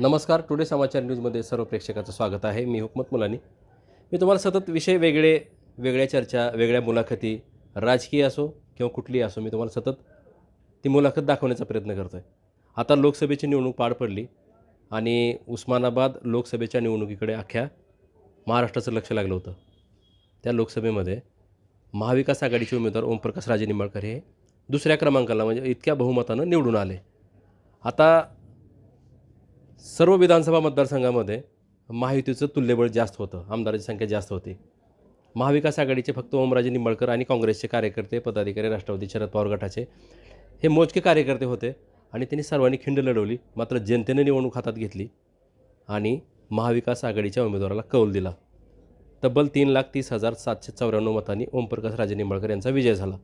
नमस्कार टुडे समाचार न्यूजमध्ये सर्व प्रेक्षकाचं स्वागत आहे. मी हुकमत मुलानी. मी तुम्हाला सतत विषय वेगळे वेगळ्या चर्चा वेगळ्या मुलाखती राजकीय असो किंवा कुठलीही असो मी तुम्हाला सतत ती मुलाखत दाखवण्याचा प्रयत्न करतो आहे आता लोकसभेची निवडणूक पार पडली आणि उस्मानाबाद लोकसभेच्या निवडणुकीकडे अख्ख्या महाराष्ट्राचं लक्ष लागलं होतं. त्या लोकसभेमध्ये महाविकास आघाडीचे उमेदवार ओमप्रकाश राजे निंबाळकर हे दुसऱ्या क्रमांकाला म्हणजे इतक्या बहुमतानं निवडून आले. आता सर्व विधानसभा मतदारसंघामध्ये महायुतीचं तुल्यबळ जास्त होतं आमदारांची संख्या जास्त होती. महाविकास आघाडीचे फक्त ओमराजे निंबळकर आणि काँग्रेसचे कार्यकर्ते पदाधिकारी राष्ट्रवादी शरद पवार गटाचे हे मोजके कार्यकर्ते होते आणि त्यांनी सर्वांनी खिंड लढवली मात्र जनतेने निवडणूक हातात घेतली आणि महाविकास आघाडीच्या उमेदवाराला कौल दिला. तब्बल तीन लाख तीस हजार सातशे चौऱ्याण्णव मतांनी ओमप्रकाश राजे निंबाळकर यांचा विजय झाला.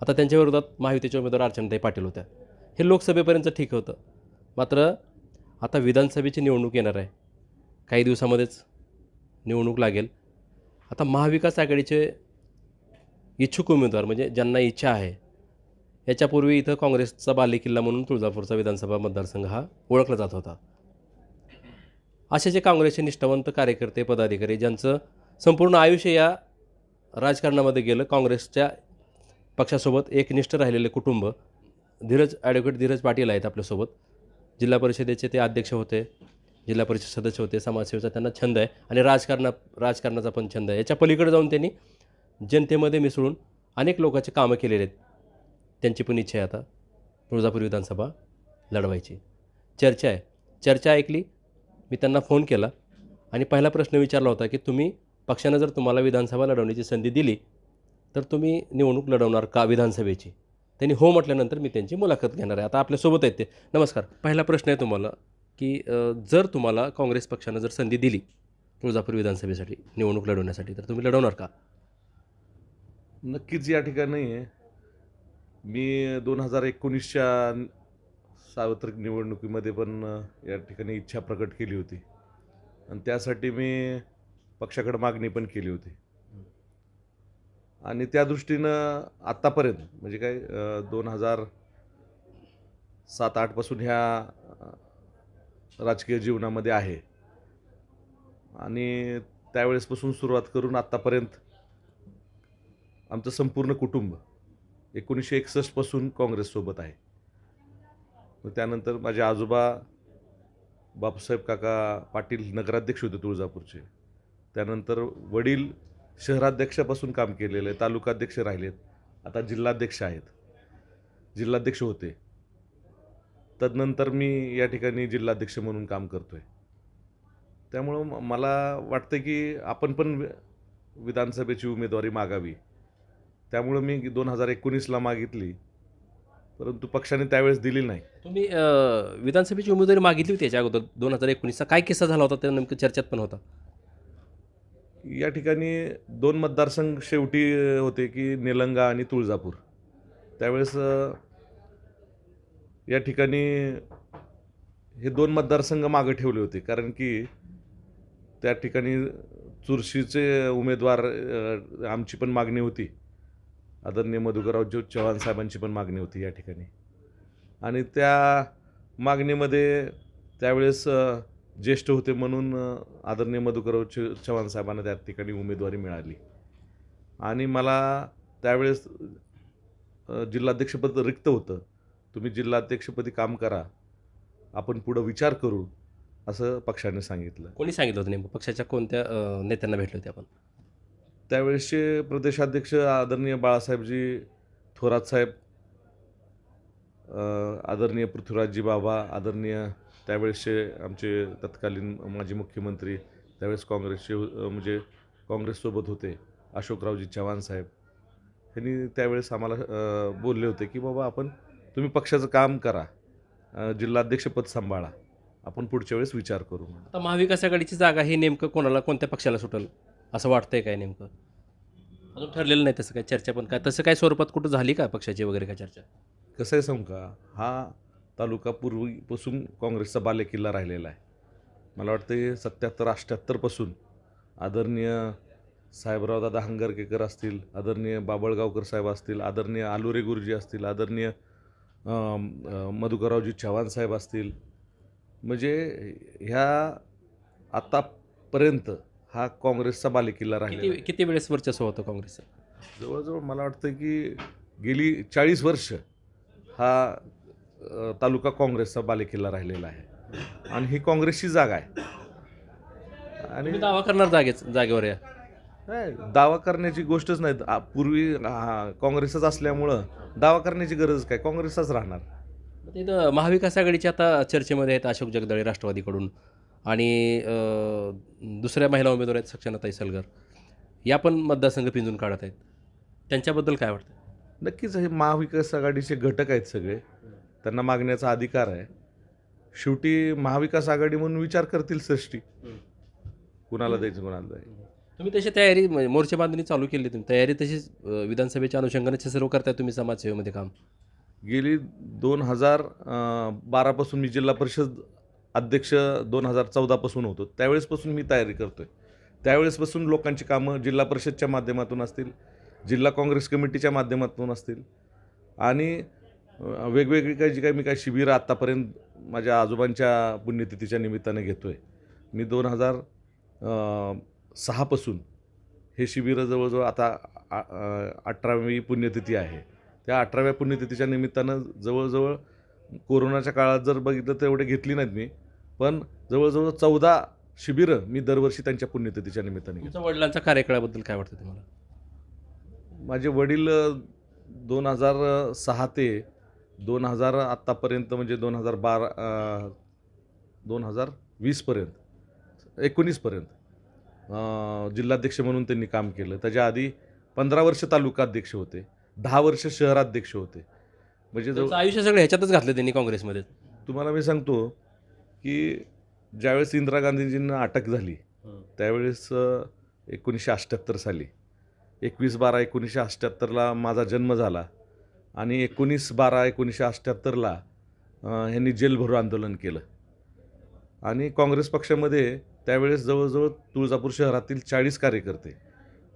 आता त्यांच्या विरोधात महायुतीचे उमेदवार अर्चनाताई पाटील होत्या. हे लोकसभेपर्यंत ठीक होतं. मात्र आता विधानसभेची निवडणूक येणार आहे. काही दिवसामध्येच निवडणूक लागेल. आता महाविकास आघाडीचे इच्छुक उमेदवार म्हणजे ज्यांना इच्छा आहे याच्यापूर्वी इथं काँग्रेसचा बालेकिल्ला म्हणून तुळजापूरचा विधानसभा मतदारसंघ हा ओळखला जात होता. असे जे काँग्रेसचे निष्ठावंत कार्यकर्ते पदाधिकारी ज्यांचं संपूर्ण आयुष्य या राजकारणामध्ये गेलं काँग्रेसच्या पक्षासोबत एकनिष्ठ राहिलेले कुटुंब धीरज ॲडव्होकेट धीरज पाटील आहेत आपल्यासोबत. जिल्हा परिषदेचे ते अध्यक्ष होते जिल्हा परिषद सदस्य होते समाजसेवेचा त्यांना छंद आहे आणि राजकारणा राजकारणाचा पण छंद आहे. याच्या पलीकडे जाऊन त्यांनी जनतेमध्ये मिसळून अनेक लोकांचे कामं केलेले आहेत. त्यांची पण इच्छा आहे आता तुळजापूर विधानसभा लढवायची. चर्चा आहे. चर्चा ऐकली मी त्यांना फोन केला आणि पहिला प्रश्न विचारला होता की तुम्ही पक्षानं जर तुम्हाला विधानसभा लढवण्याची संधी दिली तर तुम्ही निवडणूक लढवणार का विधानसभेची? त्यांनी हो म्हटल्यानंतर मी त्यांची मुलाखत घेणार आहे. आता आपल्यासोबत आहेत ते. नमस्कार. पहिला प्रश्न आहे तुम्हाला की जर तुम्हाला काँग्रेस पक्षानं जर संधी दिली तुळजापूर विधानसभेसाठी निवडणूक लढवण्यासाठी तर तुम्ही लढवणार का? नक्कीच या ठिकाणी मी दोन हजार एकोणीसच्या सार्वत्रिक निवडणुकीमध्ये पण या ठिकाणी इच्छा प्रकट केली होती. आणि त्यासाठी मी पक्षाकडे मागणी पण केली होती. आणि त्या दृष्टीनं आत्तापर्यंत म्हणजे काय दोन हजार सात आठपासून ह्या राजकीय जीवनामध्ये आहे. आणि त्यावेळेसपासून सुरुवात करून आत्तापर्यंत आमचं संपूर्ण कुटुंब एकोणीसशे एकसष्टपासून काँग्रेससोबत आहे. मग त्यानंतर माझे आजोबा बापूसाहेब काका पाटील नगराध्यक्ष होते तुळजापूरचे. त्यानंतर वडील शहराध्यक्षापासून काम केलेलं आहे तालुकाध्यक्ष राहिलेत आता जिल्हाध्यक्ष आहेत. जिल्हाध्यक्ष होते. तदनंतर मी या ठिकाणी जिल्हाध्यक्ष म्हणून काम करतो आहे त्यामुळं मला वाटतं की आपण पण विधानसभेची उमेदवारी मागावी. त्यामुळं मी दोन हजार एकोणीसला मागितली परंतु पक्षाने त्यावेळेस दिली नाही. तुम्ही विधानसभेची उमेदवारी मागितली होती याच्या अगोदर दोन हजार एकोणीसचा. काय किस्सा झाला होता? त्या नेमकं चर्चेत पण होता. या ठिकाणी दोन मतदारसंघ शेवटी होते की निलंगा आणि तुळजापूर. त्यावेळेस या ठिकाणी हे दोन मतदारसंघ मागं ठेवले होते. कारण की त्या ठिकाणी चुरशीचे उमेदवार आमची पण मागणी होती. आदरणीय मधुकरराव जो चव्हाण साहेबांची पण मागणी होती या ठिकाणी. आणि त्या मागणीमध्ये त्यावेळेस ज्येष्ठ होते म्हणून आदरणीय मधुकरराव च चव्हाण साहेबांना त्या ठिकाणी उमेदवारी मिळाली. आणि मला त्यावेळेस जिल्हाध्यक्षपद रिक्त होतं. तुम्ही जिल्हाध्यक्षपदी काम करा. आपण पुढं विचार करू असं पक्षाने सांगितलं. कोणी सांगितलं होतं नेमकं? पक्षाच्या कोणत्या नेत्यांना भेटले होते आपण? त्यावेळेसचे प्रदेशाध्यक्ष आदरणीय बाळासाहेबजी थोरात साहेब आदरणीय पृथ्वीराजजी बाबा आदरणीय त्यावेळेसचे आमचे तत्कालीन माजी मुख्यमंत्री त्यावेळेस काँग्रेसचे म्हणजे काँग्रेससोबत होते अशोकरावजी चव्हाण साहेब. यांनी त्यावेळेस आम्हाला बोलले होते की बाबा आपण तुम्ही पक्षाचं काम करा जिल्हाध्यक्षपद सांभाळा. आपण पुढच्या वेळेस विचार करू आता महाविकास आघाडीची जागा ही नेमकं कोणाला कोणत्या पक्षाला सुटेल असं वाटतंय काय नेमकं? अजून ठरलेलं नाही तसं काय चर्चा पण काय तसं काय स्वरूपात कुठं झाली का पक्षाची वगैरे काय चर्चा? कसं आहे सांगू का? हा तालुका पूर्वीपासून काँग्रेसचा बालेकिल्ला राहिलेला आहे. मला वाटतं हे सत्याहत्तर अठ्ठ्याहत्तरपासून आदरणीय साहेबराव दादा हंगरकेकर असतील आदरणीय बाबळगावकर साहेब असतील आदरणीय आलुरे गुरुजी असतील आदरणीय मधुकररावजी चव्हाण साहेब असतील. म्हणजे ह्या आतापर्यंत हा काँग्रेसचा बालेकिल्ला किती राहिला किती वेळेस वर्चस्व होतं काँग्रेसचं? जवळजवळ मला वाटतं की गेली चाळीस वर्ष हा तालुका काँग्रेसचा बालेकिल्ला राहिलेला आहे. आणि ही काँग्रेसची जागा आहे. आणि दावा करणार जागेच जागेवर या. नाही दावा करण्याची गोष्टच नाही. पूर्वी काँग्रेसच असल्यामुळं दावा करण्याची गरज काय? काँग्रेसचाच राहणार. तिथं महाविकास आघाडीचे आता चर्चेमध्ये आहेत अशोक जगदाळे राष्ट्रवादीकडून आणि दुसऱ्या महिला उमेदवार आहेत सक्षनाताई सलगर या पण मतदारसंघ पिंजून काढत आहेत. त्यांच्याबद्दल काय वाटतं? नक्कीच हे महाविकास आघाडीचे घटक आहेत सगळे. त्यांना मागण्याचा अधिकार आहे. शेवटी महाविकास आघाडी म्हणून विचार करतील सृष्टी. कुणाला द्यायचं कुणाला द्यायचं तुम्ही तशी तयारी म्हणजे मोर्चे बांधणी चालू केली तुम्ही. तयारी तशीच विधानसभेच्या अनुषंगाने सर्व करताय तुम्ही समाजसेवेमध्ये काम. गेली दोन हजार बारापासून मी जिल्हा परिषद अध्यक्ष दोन हजार चौदापासून होतो. त्यावेळेसपासून मी तयारी करतो आहे त्यावेळेसपासून लोकांची कामं जिल्हा परिषदच्या माध्यमातून असतील जिल्हा काँग्रेस कमिटीच्या माध्यमातून असतील आणि वेगवेगळी काही जी काही मी काही शिबिरं आत्तापर्यंत माझ्या आजोबांच्या पुण्यतिथीच्या निमित्ताने घेतो आहे मी दोन हजार सहापासून हे शिबिरं जवळजवळ आता अठरावी पुण्यतिथी आहे. त्या अठराव्या पुण्यतिथीच्या निमित्तानं जवळजवळ कोरोनाच्या काळात जर बघितलं तर एवढे घेतली नाहीत मी पण जवळजवळ चौदा शिबिरं मी दरवर्षी त्यांच्या पुण्यतिथीच्या निमित्ताने तुमच्या वडिलांच्या कार्यकाळाबद्दल काय वाटतं तुम्हाला? माझे वडील दोन हजार सहा ते दोन हजार आत्तापर्यंत म्हणजे दोन हजार बारा दोन हजार वीसपर्यंत एकोणीसपर्यंत जिल्हाध्यक्ष म्हणून त्यांनी काम केलं. त्याच्या आधी पंधरा वर्ष तालुकाध्यक्ष होते दहा वर्ष शहराध्यक्ष होते. म्हणजे त्यांचं आयुष्य सगळं ह्याच्यातच घातलं त्यांनी काँग्रेसमध्ये. तुम्हाला मी सांगतो की ज्यावेळेस इंदिरा गांधीजींना अटक झाली त्यावेळेस एकोणीसशे अठ्ठ्याहत्तर साली एकवीस बारा एकोणीसशे अठ्ठ्याहत्तरला माझा जन्म झाला. आणि एकोणीस बारा एकोणीसशे अठ्ठ्याहत्तरला ह्यांनी जेल भरो आंदोलन केलं. आणि काँग्रेस पक्षामध्ये त्यावेळेस जवळजवळ तुळजापूर शहरातील चाळीस कार्यकर्ते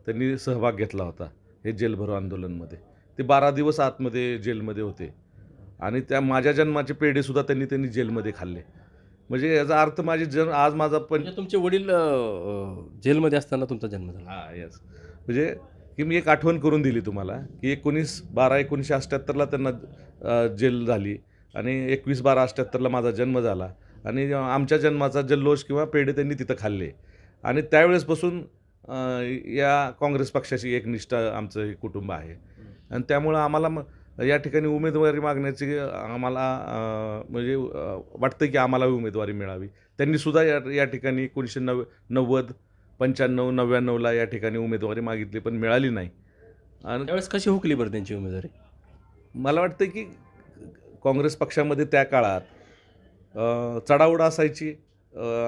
त्यांनी सहभाग घेतला होता हे जेल भरो आंदोलनमध्ये. ते बारा दिवस आतमध्ये जेलमध्ये होते. आणि त्या माझ्या जन्माचे पेढेसुद्धा त्यांनी त्यांनी जेलमध्ये खाल्ले. म्हणजे याचा अर्थ माझे जन्म आज माझा पण म्हणजे तुमचे वडील जेलमध्ये असताना तुमचा जन्म झाला. हां येस म्हणजे की मी एक आठवण करून दिली तुम्हाला की एकोणीस बारा एकोणीसशे अठ्ठ्याहत्तरला त्यांना जेल झाली आणि एकवीस बारा अठ्ठ्याहत्तरला माझा जन्म झाला आणि आमच्या जन्माचा जल्लोष किंवा पेढे त्यांनी तिथं खाल्ले. आणि त्यावेळेसपासून या काँग्रेस पक्षाची एक निष्ठा आमचं हे कुटुंब आहे. आणि त्यामुळं आम्हाला मग या ठिकाणी उमेदवारी मागण्याची आम्हाला म्हणजे वाटतं की आम्हाला उमेदवारी मिळावी. त्यांनीसुद्धा या या ठिकाणी एकोणीसशे नव नव्वद पंच्याण्णव नव्याण्णवला या ठिकाणी उमेदवारी मागितली पण मिळाली नाही. आणि त्यावेळेस कशी हुकली बरं त्यांची उमेदवारी? मला वाटतं की काँग्रेस पक्षामध्ये त्या काळात चढाओढ असायची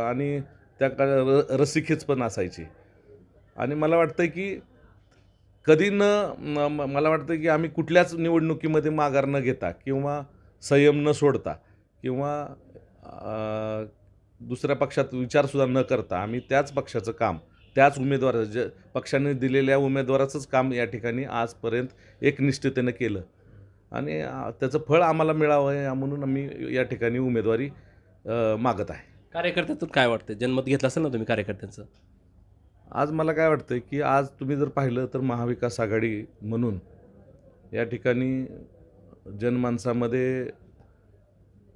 आणि त्या काळात र रस्सीखेच पण असायची. आणि मला वाटतं की कधी न मला वाटतं की आम्ही कुठल्याच निवडणुकीमध्ये माघार न घेता किंवा संयम न सोडता किंवा दुसऱ्या पक्षात विचारसुद्धा न करता आम्ही त्याच पक्षाचं काम त्याच उमेदवार ज पक्षाने दिलेल्या उमेदवाराचंच काम या ठिकाणी आजपर्यंत एकनिष्ठतेनं केलं. आणि त्याचं फळ आम्हाला मिळावं या म्हणून आम्ही या ठिकाणी उमेदवारी मागत आहे. कार्यकर्त्यातून काय वाटतं जन्मत घेतलं असेल ना तुम्ही कार्यकर्त्यांचं? आज मला काय वाटतं की आज तुम्ही जर पाहिलं तर महाविकास आघाडी म्हणून या ठिकाणी जनमानसामध्ये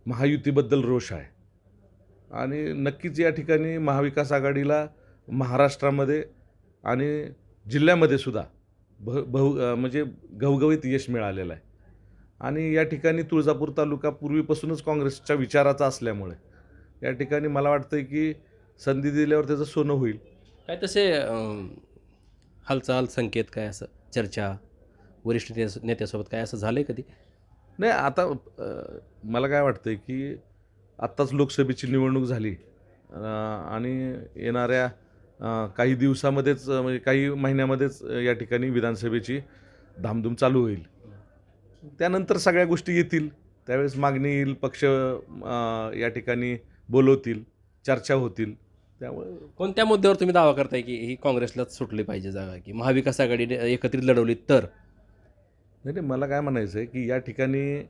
महायुतीबद्दल रोष आहे. आणि नक्कीच या ठिकाणी महाविकास आघाडीला महाराष्ट्रामध्ये आणि जिल्ह्यामध्ये सुद्धा भ बहु म्हणजे घवघवीत यश मिळालेलं आहे. आणि या ठिकाणी तुळजापूर तालुका पूर्वीपासूनच काँग्रेसच्या विचाराचा असल्यामुळे या ठिकाणी मला वाटतं की संधी दिल्यावर त्याचं सोनं होईल. काय तसे हालचाल संकेत काय असं? चर्चा वरिष्ठ नेत्या- नेत्यासोबत काय असं झालं आहे कधी? नाही आता मला काय वाटतं की आत्ताच लोकसभेची निवडणूक झाली. आणि येणाऱ्या काही दिवसामध्येच म्हणजे काही महिन्यामध्येच या ठिकाणी विधानसभेची धामधूम चालू होईल. त्यानंतर सगळ्या गोष्टी येतील. त्यावेळेस मागणी येईल पक्ष या ठिकाणी बोलवतील चर्चा होतील. त्यामुळे कोणत्या मुद्द्यावर तुम्ही दावा करताय की ही काँग्रेसलाच सुटली पाहिजे जागा? की महाविकास आघाडीने एकत्रित लढवली तर? नाही नाही मला काय म्हणायचं आहे की या ठिकाणी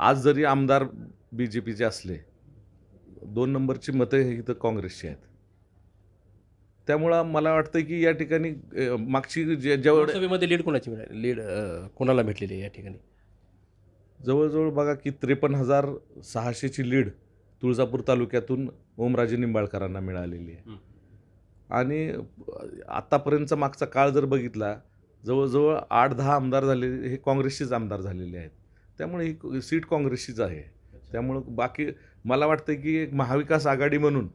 आज जरी आमदार बी जे पीचे असले दोन नंबरची मतं हे इथं काँग्रेसची आहेत. त्यामुळं मला वाटतं की या ठिकाणी मागची जे जेवढे लोकसभेमध्ये लीड कोणाची मिळाली? लीड कोणाला भेटलेली आहे या ठिकाणी? जवळजवळ बघा की त्रेपन्न हजार सहाशेची लीड तुळजापूर तालुक्यातून ओमराजे निंबाळकरांना मिळालेली आहे. आणि आत्तापर्यंतचा मागचा काळ जर बघितला जवळजवळ आठ दहा आमदार झाले हे काँग्रेसचेच आमदार झालेले आहेत. त्यामुळे ही सीट काँग्रेसचीच आहे. त्यामुळं बाकी मला वाटतं की एक महाविकास आघाडी म्हणून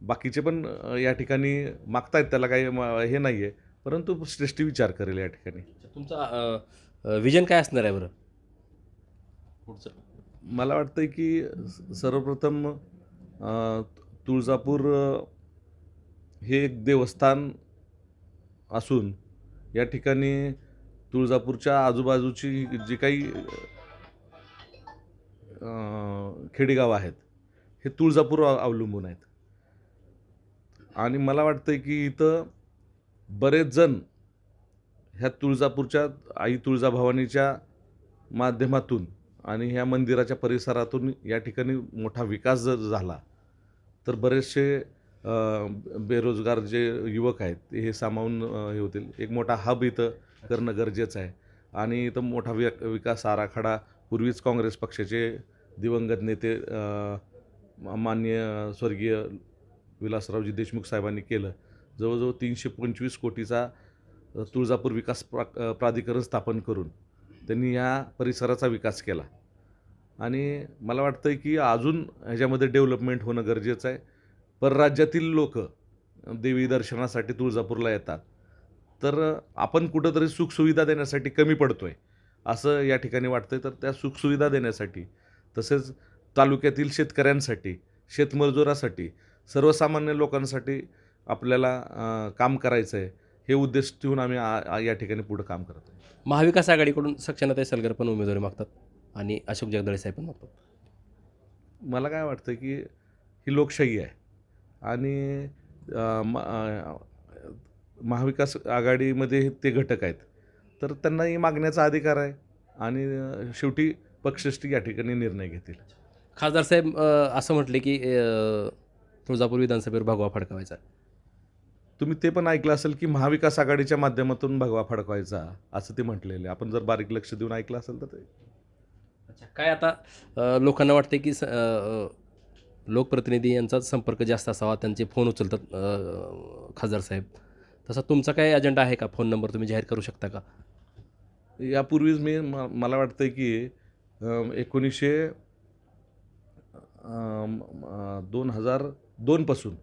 बाकीचे पण या ठिकाणी मागतायत त्याला काही हे नाही आहे परंतु श्रेष्ठी विचार करेल या ठिकाणी. तुमचा विजन काय असणार आहे बरं? पुढचं. मला वाटतं की सर्वप्रथम तुळजापूर हे एक देवस्थान असून या ठिकाणी तुळजापूरच्या आजूबाजूची जी काही खेडेगावं आहेत हे तुळजापूर अव- अवलंबून आहेत. आणि मला वाटतं की इथं बरेच जण ह्या तुळजापूरच्या आई तुळजाभवानीच्या माध्यमातून आणि ह्या मंदिराच्या परिसरातून या ठिकाणी मोठा विकास जर झाला तर बरेचसे बेरोजगार जे युवक आहेत हे सामावून हे होतील. एक मोठा हब इथं करणं गरजेचं आहे. आणि इथं मोठा वि विकास आराखडा पूर्वीच काँग्रेस पक्षाचे दिवंगत नेते माननीय स्वर्गीय विलासरावजी देशमुख साहेबांनी केलं. जवळजवळ तीनशे पंचवीस कोटीचा तुळजापूर विकास प्रा प्राधिकरण स्थापन करून त्यांनी या परिसराचा विकास केला. आणि मला वाटतं की अजून ह्याच्यामध्ये डेव्हलपमेंट होणं गरजेचं आहे. परराज्यातील लोक देवी दर्शनासाठी तुळजापूरला येतात. तर आपण कुठंतरी सुखसुविधा देण्यासाठी कमी पडतो आहे असं या ठिकाणी वाटतं आहे तर त्या सुखसुविधा देण्यासाठी तसेच तालुक्यातील शेतकऱ्यांसाठी शेतमजुरासाठी सर्वसामान्य लोकांसाठी आपल्याला काम करायचं आहे हे उद्देश ठेवून आम्ही आ- या ठिकाणी पुढं काम करतो महाविकास आघाडीकडून सक्षनाताई सलगर पण उमेदवारी मागतात आणि अशोक जगदाळे साहेब पण मागतात. मला काय वाटतं की ही लोकशाही आहे आणि महाविकास आघाडीमध्ये ते घटक आहेत. तर त्यांनाही मागण्याचा अधिकार आहे आणि शेवटी पक्षश्री या ठिकाणी निर्णय घेतील. खासदार साहेब असं म्हटले की तुळजापूर विधानसभेवर भगवा फडकावायचा. तुम्ही ते पण ऐकलं असेल की महाविकास आघाडीच्या माध्यमातून भगवा फडकवायचा असं ते म्हटलेलं आहे. आपण जर बारीक लक्ष देऊन ऐकलं असेल तर ते. अच्छा काय आता लोकांना वाटते की लोकप्रतिनिधी यांचा संपर्क जास्त असावा त्यांचे फोन उचलतात खासदार साहेब. तसा तुमचा काय अजेंडा आहे का? फोन नंबर तुम्ही जाहीर करू शकता का? यापूर्वीच मी म मला वाटतं की एकोणीसशे दोन हजार दोनपासून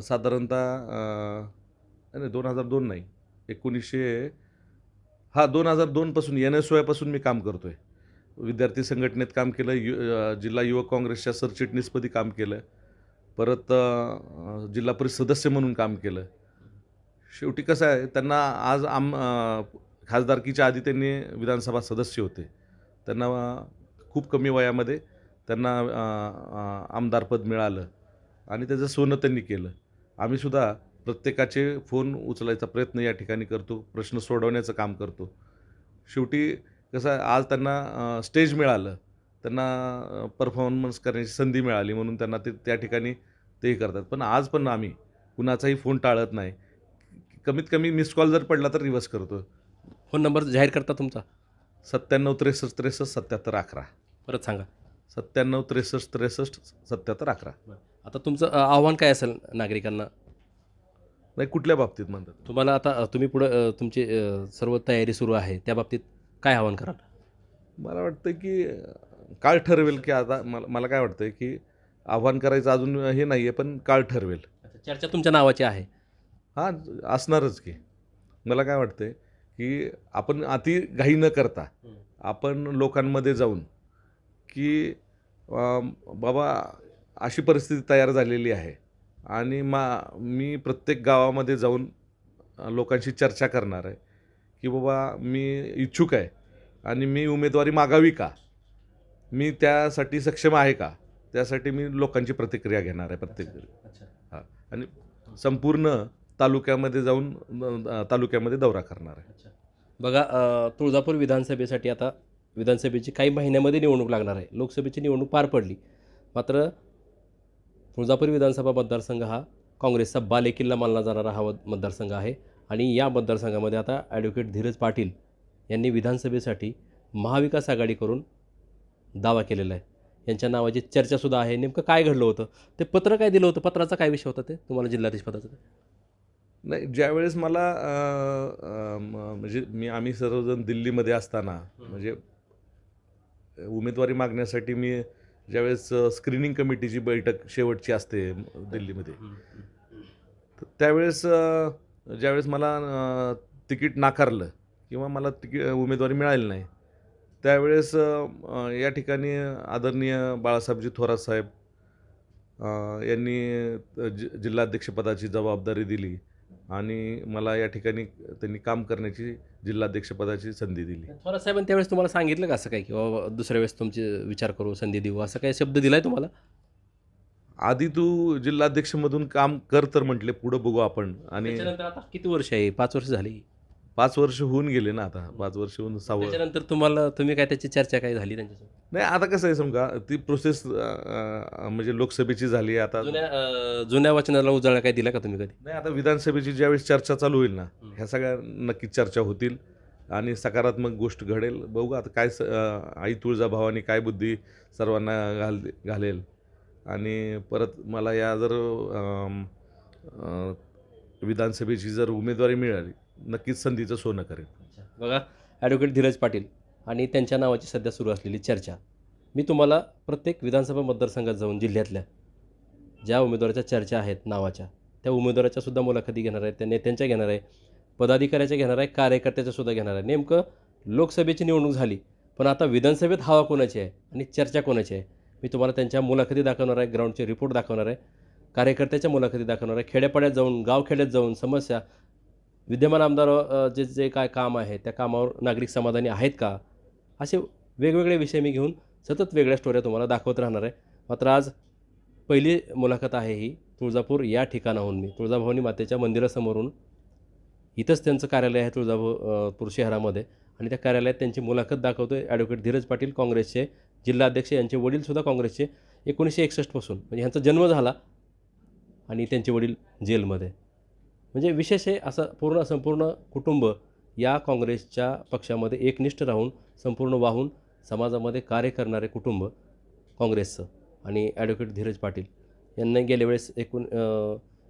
साधारणतः नाही दोन हजार दोन नाही. एकोणीसशे हा दोन हजार दोनपासून एन एस वायपासून मी काम करतो आहे विद्यार्थी संघटनेत काम केलं यु जिल्हा युवक काँग्रेसच्या सरचिटणीसपदी काम केलं. परत जिल्हा परिषद सदस्य म्हणून काम केलं. शेवटी कसं आहे त्यांना आज आम खासदारकीच्या आधी त्यांनी विधानसभा सदस्य होते. त्यांना खूप कमी वयामध्ये त्यांना आमदारपद मिळालं. आणि त्याचं सोनं त्यांनी केलं. आम्हीसुद्धा प्रत्येकाचे फोन उचलायचा प्रयत्न या ठिकाणी करतो प्रश्न सोडवण्याचं काम करतो. शेवटी कसं आज त्यांना स्टेज मिळालं. त्यांना परफॉर्मन्स करण्याची संधी मिळाली म्हणून त्यांना ते त्या ठिकाणी ते करतात. पण आज पण आम्ही कुणाचाही फोन टाळत नाही. कमीत कमी मिस कॉल जर पडला तर रिव्हर्स करतो फोन नंबर जाहीर करता तुमचा? सत्त्याण्णव त्रेसष्ट त्रेसष्ट सत्याहत्तर अकरा. परत सांगा. सत्त्याण्णव त्रेसष्ट त्रेसष्ट सत्याहत्तर अकरा. आता तुमचं आव्हान काय असेल नागरिकांना? नाही कुठल्या बाबतीत म्हणतात? तुम्हाला आता तुम्ही पुढं तुमची सर्व तयारी सुरू आहे त्या बाबतीत काय आव्हान कराल? मला वाटतं की काळ ठरवेल की आता मला मला काय वाटतं की आव्हान करायचं अजून हे नाही आहे पण काळ ठरवेल. चर्चा तुमच्या नावाची आहे. हां असणारच की. मला काय वाटतं की आपण अति घाई न करता आपण लोकांमध्ये जाऊन की बाबा अशी परिस्थिती तयार झालेली आहे. आणि मा मी प्रत्येक गावामध्ये जाऊन लोकांशी चर्चा करणार आहे. की बाबा मी इच्छुक आहे. आणि मी उमेदवारी मागावी का? मी त्यासाठी सक्षम आहे का? त्यासाठी मी लोकांची प्रतिक्रिया घेणार आहे प्रत्येक अच्छा. आणि संपूर्ण तालुक्यामध्ये जाऊन तालुक्यामध्ये दौरा करणार आहे. अच्छा. बघा तुळजापूर विधानसभेसाठी आता विधानसभेची काही महिन्यामध्ये निवडणूक लागणार आहे. लोकसभेची निवडणूक पार पडली. मात्र तुळजापूर विधानसभा मतदारसंघ हा काँग्रेसचा बालेकिल्ला मानला जाणारा हा मतदारसंघ आहे. आणि या मतदारसंघामध्ये आता ॲडव्होकेट धीरज पाटील यांनी विधानसभेसाठी महाविकास आघाडी करून दावा केलेला आहे. यांच्या नावाची चर्चासुद्धा आहे. नेमकं काय घडलं होतं? ते पत्र काय दिलं होतं? पत्राचा काय विषय होता ते? तुम्हाला जिल्हाधीश पदाचा नाही ज्यावेळेस मला म्हणजे मी आम्ही सर्वजण दिल्लीमध्ये असताना म्हणजे उमेदवारी मागण्यासाठी मी ज्यावेळेस स्क्रीनिंग कमिटीची बैठक शेवटची असते दिल्लीमध्ये तर त्यावेळेस ज्यावेळेस मला तिकीट नाकारलं किंवा मला तिकीट उमेदवारी मिळाली नाही त्यावेळेस या ठिकाणी आदरणीय बाळासाहेबजी थोरात साहेब यांनी जि जिल्हाध्यक्षपदाची जबाबदारी दिली. आणि मला या ठिकाणी त्यांनी काम करण्याची जिल्हाध्यक्षपदाची संधी दिली. थोरात साहेबांनी त्यावेळेस तुम्हाला सांगितलं का असं काय की बाबा दुसऱ्या वेळेस तुमचे विचार करू संधी देऊ असं काय शब्द दिलाय तुम्हाला? आधी तू जिल्हाध्यक्षमधून काम कर तर म्हटले पुढं बघू आपण. आणि त्याच्यानंतर आता किती वर्ष आहे? पाच वर्ष झाली. पाच वर्ष होऊन गेले ना आता. पाच वर्ष होऊन सहावं त्याच्यानंतर तुम्हाला तुम्ही काय त्याची चर्चा काय झाली त्यांच्यासोबत? नाही आता कसं आहे समजा ती प्रोसेस म्हणजे लोकसभेची झाली आहे आता. जुन्या अं, जुन्या वचनाला उजाळा काय दिला का तुम्ही कधी? नाही आता विधानसभेची ज्यावेळेस चर्चा चालू होईल ना हं. ह्या सगळ्या नक्कीच चर्चा होतील. आणि सकारात्मक गोष्ट घडेल. बघू आता काय स- अं, आई तुळजाभवानी काय बुद्धी सर्वांना घाल घालेल. आणि परत मला या जर अं, अं, विधानसभेची जर उमेदवारी मिळाली नक्कीच संधीचं सोनं करेल बघा ॲडव्होकेट धीरज पाटील आणि त्यांच्या नावाची सध्या सुरू असलेली चर्चा. मी तुम्हाला प्रत्येक विधानसभा मतदारसंघात जाऊन जिल्ह्यातल्या ज्या उमेदवाराच्या चर्चा आहेत नावाच्या त्या उमेदवाराच्या सुद्धा मुलाखती घेणार आहे त्या नेत्यांच्या घेणार आहे पदाधिकाऱ्याच्या घेणार आहे कार्यकर्त्याच्या सुद्धा घेणार आहे. नेमकं लोकसभेची निवडणूक झाली पण आता विधानसभेत हवा कोणाची आहे आणि चर्चा कोणाची आहे? मी तुम्हाला त्यांच्या मुलाखती दाखवणार आहे ग्राउंडचे रिपोर्ट दाखवणार आहे कार्यकर्त्याच्या मुलाखती दाखवणार आहे. खेड्यापाड्यात जाऊन गावखेड्यात जाऊन समस्या विद्यमान आमदार जे जे काय काम आहे त्या कामावर नागरिक समाधानी आहेत का? असे वेगवेगळे विषय मी घेऊन सतत वेगळ्या स्टोऱ्या तुम्हाला दाखवत राहणार आहे. मात्र आज पहिली मुलाखत आहे ही तुळजापूर या ठिकाणाहून मी. तुळजाभवानी मातेच्या मंदिरासमोरून. इथंच त्यांचं कार्यालय आहे तुळजापूर शहरामध्ये. आणि त्या कार्यालयात त्यांची मुलाखत दाखवतो आहे ॲडव्होकेट धीरज पाटील काँग्रेसचे जिल्हाध्यक्ष यांचे वडीलसुद्धा काँग्रेसचे एकोणीसशे एकसष्टपासून म्हणजे ह्यांचा जन्म झाला आणि त्यांचे वडील जेलमध्ये. म्हणजे विशेष हे असं पूर्ण संपूर्ण कुटुंब या काँग्रेसच्या पक्षामध्ये एकनिष्ठ राहून संपूर्ण वाहून समाजामध्ये कार्य करणारे कुटुंब काँग्रेसचं आणि ॲडव्होकेट धीरज पाटील यांनी गेल्या वेळेस एकूण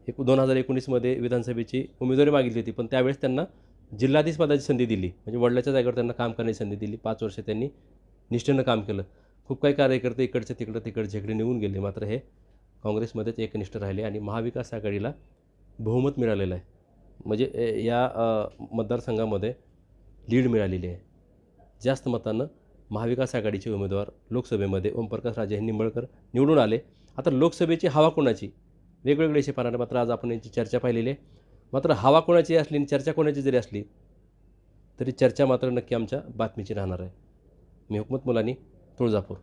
एक दोन हजार एकोणीसमध्ये विधानसभेची उमेदवारी मागितली होती. पण त्यावेळेस त्यांना जिल्हाधीश पदाची संधी दिली. म्हणजे वडिलाच्या जागेवर त्यांना काम करण्याची संधी दिली. पाच वर्ष त्यांनी निष्ठेनं काम केलं. खूप काही कार्यकर्ते इकडचे तिकडं तिकडचे इकडे निघून गेले. मात्र हे काँग्रेसमध्येच एकनिष्ठ राहिले आणि महाविकास आघाडीला बहुमत मिळालेलं आहे. म्हणजे या मतदारसंघामध्ये लीड मिळालेली आहे. जास्त मतानं महाविकास आघाडीचे उमेदवार लोकसभेमध्ये ओमप्रकाश राजे हे निंबळकर निवडून आले. आता लोकसभेची हवा कोणाची? वेगवेगळे विषय पाहणार मात्र आज आपण यांची चर्चा पाहिलेली आहे. मात्र हवा कोणाची असली आणि चर्चा कोणाची जरी असली तरी चर्चा मात्र नक्की आमच्या बातमीची राहणार आहे. मी हुकमत मुलानी तुळजापूर.